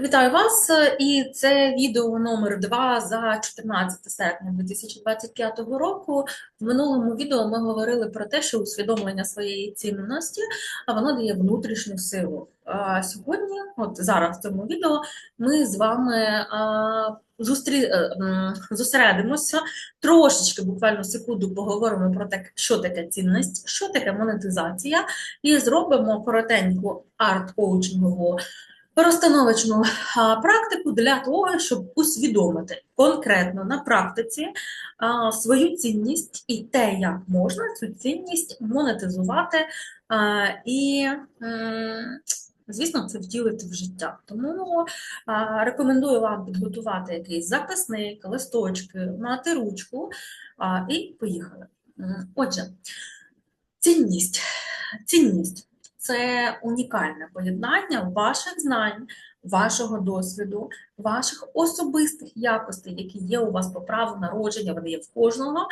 Вітаю вас! І це відео номер 2 за 14 серпня 2025 року. В минулому відео ми говорили про те, що усвідомлення своєї цінності а воно дає внутрішню силу. А сьогодні, от зараз в цьому відео, ми з вами а, зустрі... е, зосередимося трошечки, буквально секунду, поговоримо про те, що таке цінність, що таке монетизація, і зробимо коротеньку арт-коучингову розстановочну практику для того, щоб усвідомити конкретно на практиці свою цінність і те, як можна цю цінність монетизувати і, звісно, це втілити в життя. Тому а, рекомендую вам підготувати якийсь записник, листочки, мати ручку і поїхали. Отже, цінність. Цінність це унікальне поєднання ваших знань, вашого досвіду, ваших особистих якостей, які є у вас по праву народження, вони є в кожного,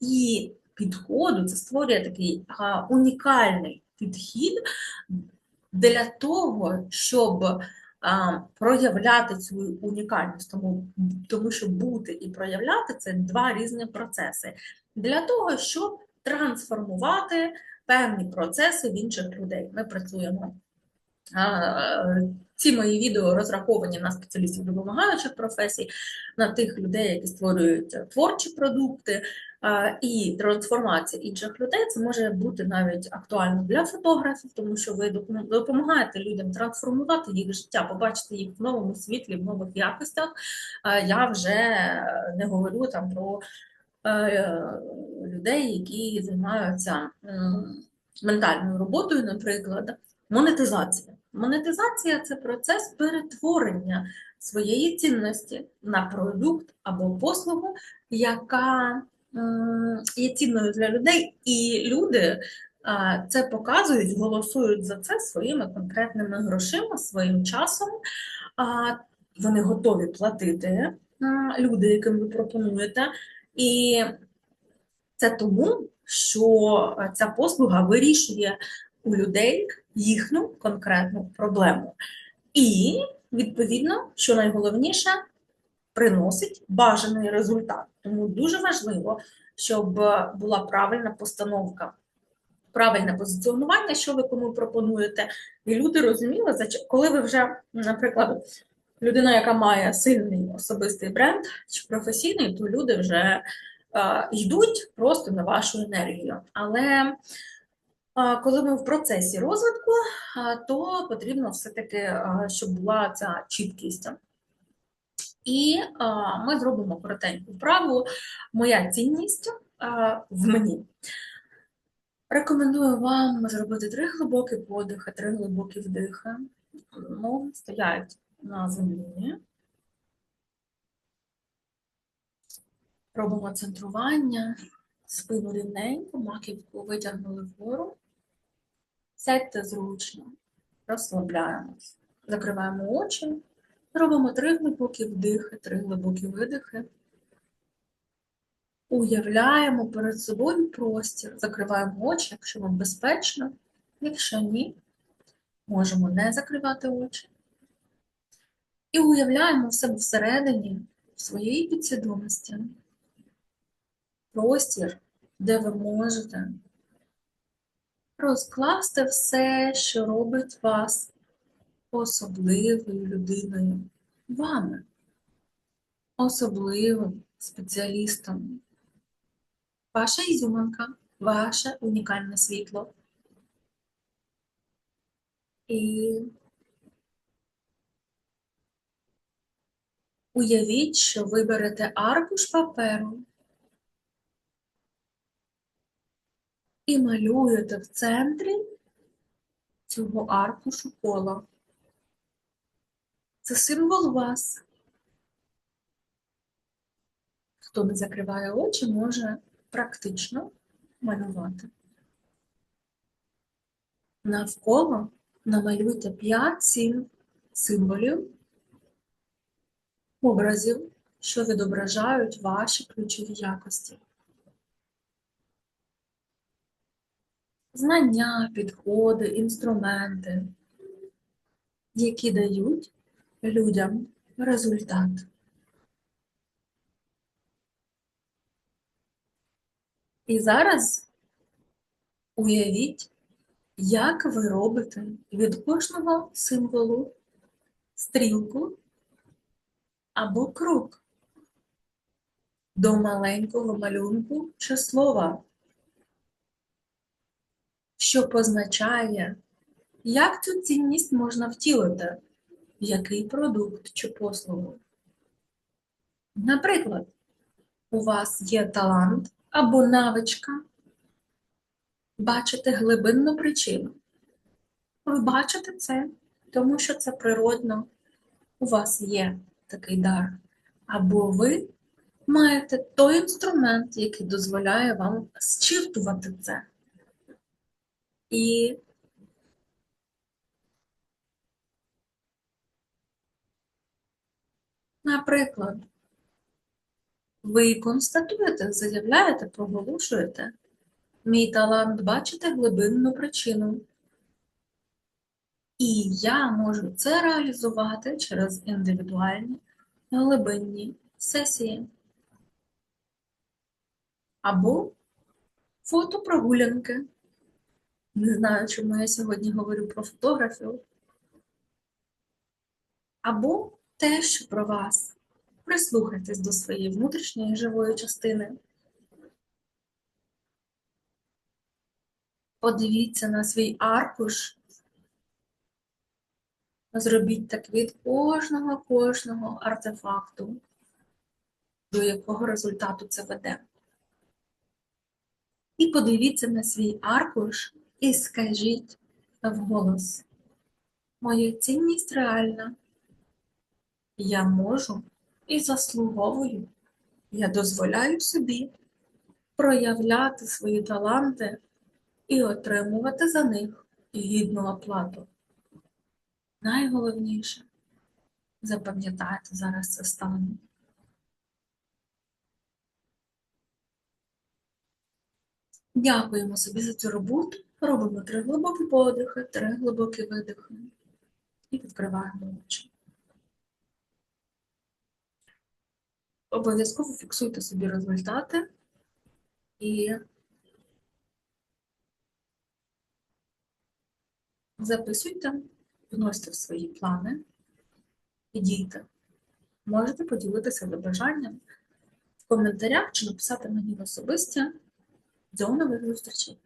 і підходу це створює такий а, унікальний підхід для того, щоб а, проявляти цю унікальність, тому, тому що бути і проявляти це два різні процеси. Для того, щоб трансформувати певні процеси в інших людей. Ми працюємо. Ці мої відео розраховані на спеціалістів допомагаючих професій, на тих людей, які створюють творчі продукти і трансформація інших людей. Це може бути навіть актуально для фотографів, тому що ви допомагаєте людям трансформувати їх життя, побачити їх в новому світлі, в нових якостях. Я вже не говорю там про людей, які займаються ментальною роботою, наприклад, монетизація. Монетизація це процес перетворення своєї цінності на продукт або послугу, яка є цінною для людей, і люди це показують, голосують за це своїми конкретними грошима, своїм часом. Вони готові платити люди, яким ви пропонуєте. І це тому, що ця послуга вирішує у людей їхню конкретну проблему. І, відповідно, що найголовніше, приносить бажаний результат. Тому дуже важливо, щоб була правильна постановка, правильне позиціонування, що ви кому пропонуєте, і люди розуміли, коли ви вже, наприклад, людина, яка має сильний особистий бренд чи професійний, то люди вже е, йдуть просто на вашу енергію. Але е, коли ми в процесі розвитку, е, то потрібно все-таки, е, щоб була ця чіткість. І ми зробимо коротеньку вправу Моя цінність в мені. Рекомендую вам зробити три глибокі подихи, три глибокі вдихи. Ноги стоять на землі. Робимо центрування, спину рівненько, маківку витягнули вгору. Сядьте зручно, розслабляємось. Закриваємо очі, робимо три глибокі вдихи, три глибокі видихи. Уявляємо перед собою простір, закриваємо очі, якщо вам безпечно. Якщо ні, можемо не закривати очі. І уявляємо в себе всередині своєї підсвідомості простір, де ви можете розкласти все, що робить вас особливою людиною, вами, особливим спеціалістом. Ваша ізюминка, ваше унікальне світло. І уявіть, що ви берете аркуш паперу і малюєте в центрі цього аркушу коло. Це символ вас. Хто не закриває очі, може практично малювати. Навколо намалюйте 5-7 символів, образів, що відображають ваші ключові якості. Знання, підходи, інструменти, які дають людям результат. І зараз уявіть, як ви робите від кожного символу стрілку або круг до маленького малюнку чи слова, що позначає, як цю цінність можна втілити, в який продукт чи послугу. Наприклад, у вас є талант або навичка бачити глибинну причину. Ви бачите це, тому що це природно, у вас є такий дар. Або ви маєте той інструмент, який дозволяє вам зчитувати це. І Наприклад, ви констатуєте, заявляєте, проголошуєте, мій талант бачити глибинну причину. І я можу це реалізувати через індивідуальні глибинні сесії. Або фотопрогулянки. Не знаю, чому я сьогодні говорю про фотографію. Або те, що про вас. Прислухайтесь до своєї внутрішньої живої частини. Подивіться на свій аркуш. Зробіть так від кожного кожного артефакту, до якого результату це веде. І подивіться на свій аркуш і скажіть вголос. Моя цінність реальна. Я можу і заслуговую. Я дозволяю собі проявляти свої таланти і отримувати за них гідну оплату. Найголовніше запам'ятайте зараз це стане. Дякуємо собі за цю роботу. Робимо три глибокі подихи, три глибокі видихи і відкриваємо очі. Обов'язково фіксуйте собі результати і записуйте, вносьте в свої плани і дійте. Можете поділитися за бажанням в коментарях чи написати мені в особисті. До нових зустрічей!